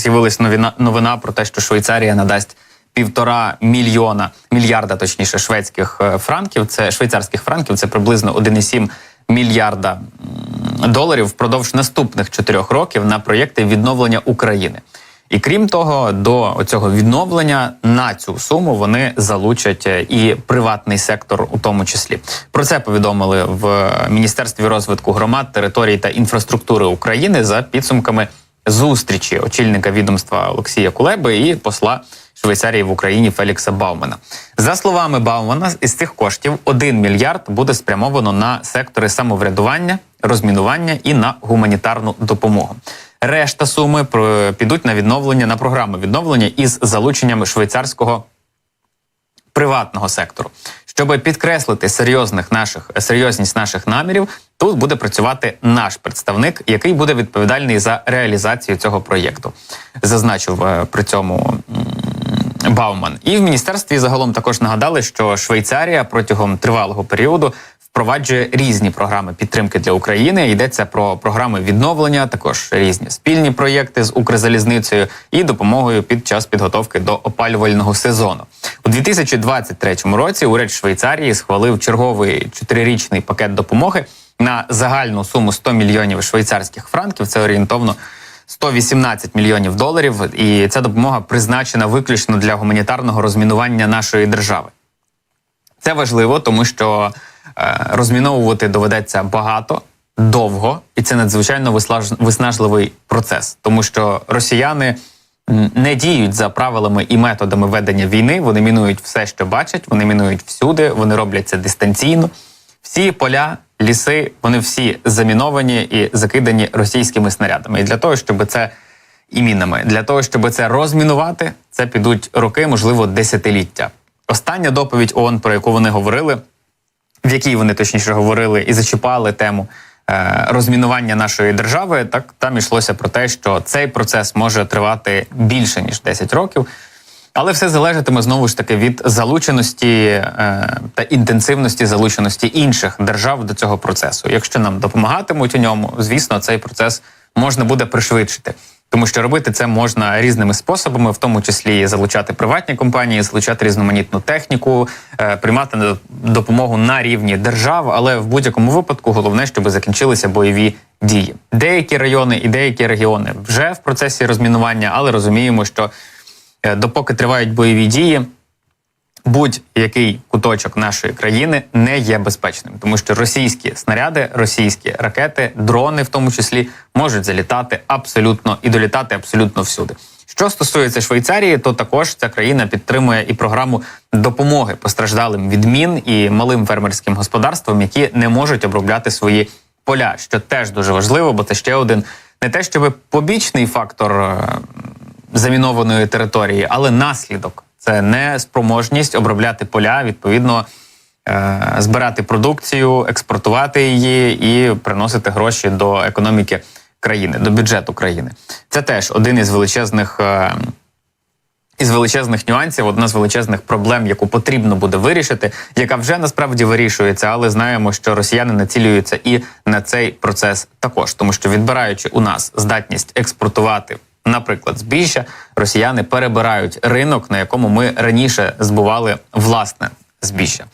з'явилась новина, новина про те, що Швейцарія надасть півтора мільйона мільярда, точніше, шведських е, франків. Це швейцарських франків. Це приблизно 1,7 мільярда доларів впродовж наступних чотирьох років на проєкти відновлення України. І крім того, до цього відновлення на цю суму вони залучать е, і приватний сектор, у тому числі. Про це повідомили в Міністерстві розвитку громад, територій та інфраструктури України за підсумками зустрічі очільника відомства Олексія Кулеби і посла Швейцарії в Україні Фелікса Баумана. За словами Баумана, із цих коштів 1 мільярд буде спрямовано на сектори самоврядування, розмінування і на гуманітарну допомогу. Решта суми підуть на відновлення на програми відновлення із залученням швейцарського приватного сектору. Щоб підкреслити серйозних наших серйозність наших намірів, тут буде працювати наш представник, який буде відповідальний за реалізацію цього проєкту. Зазначив е, при цьому Бауман. І в міністерстві загалом також нагадали, що Швейцарія протягом тривалого періоду впроваджує різні програми підтримки для України. Йдеться про програми відновлення, також різні спільні проєкти з Укрзалізницею і допомогою під час підготовки до опалювального сезону. У 2023 році уряд Швейцарії схвалив черговий чотирирічний пакет допомоги на загальну суму 100 мільйонів швейцарських франків. Це орієнтовно 118 мільйонів доларів. І ця допомога призначена виключно для гуманітарного розмінування нашої держави. Це важливо, тому що е, розміновувати доведеться багато, довго, і це надзвичайно виснажливий процес, тому що росіяни не діють за правилами і методами ведення війни. Вони мінують все, що бачать, вони мінують всюди, вони роблять це дистанційно. Всі поля, ліси, вони всі заміновані і закидані російськими снарядами. І для того, щоб це і мінами, для того, щоб це розмінувати, це підуть роки, можливо, десятиліття. Остання доповідь ООН, про яку вони говорили, в якій вони точніше говорили і зачіпали тему е, розмінування нашої держави, так там йшлося про те, що цей процес може тривати більше ніж 10 років. Але все залежатиме знову ж таки від залученості е, та інтенсивності залученості інших держав до цього процесу. Якщо нам допомагатимуть у ньому, звісно, цей процес можна буде пришвидшити. Тому що робити це можна різними способами, в тому числі залучати приватні компанії, залучати різноманітну техніку, е, приймати допомогу на рівні держав. Але в будь-якому випадку головне, щоб закінчилися бойові дії. Деякі райони і деякі регіони вже в процесі розмінування, але розуміємо, що допоки тривають бойові дії, будь-який куточок нашої країни не є безпечним, тому що російські снаряди, російські ракети, дрони, в тому числі, можуть залітати абсолютно і долітати абсолютно всюди. Що стосується Швейцарії, то також ця країна підтримує і програму допомоги постраждалим від мін і малим фермерським господарствам, які не можуть обробляти свої поля, що теж дуже важливо, бо це ще один не те, щоб побічний фактор е, замінованої території, але наслідок це неспроможність обробляти поля, відповідно е, збирати продукцію, експортувати її і приносити гроші до економіки країни, до бюджету країни. Це теж один із величезних. е, із величезних нюансів, одна з величезних проблем, яку потрібно буде вирішити, яка вже насправді вирішується, але знаємо, що росіяни націлюються і на цей процес також, тому що відбираючи у нас здатність експортувати, наприклад, збіжжя, росіяни перебирають ринок, на якому ми раніше збували власне збіжжя.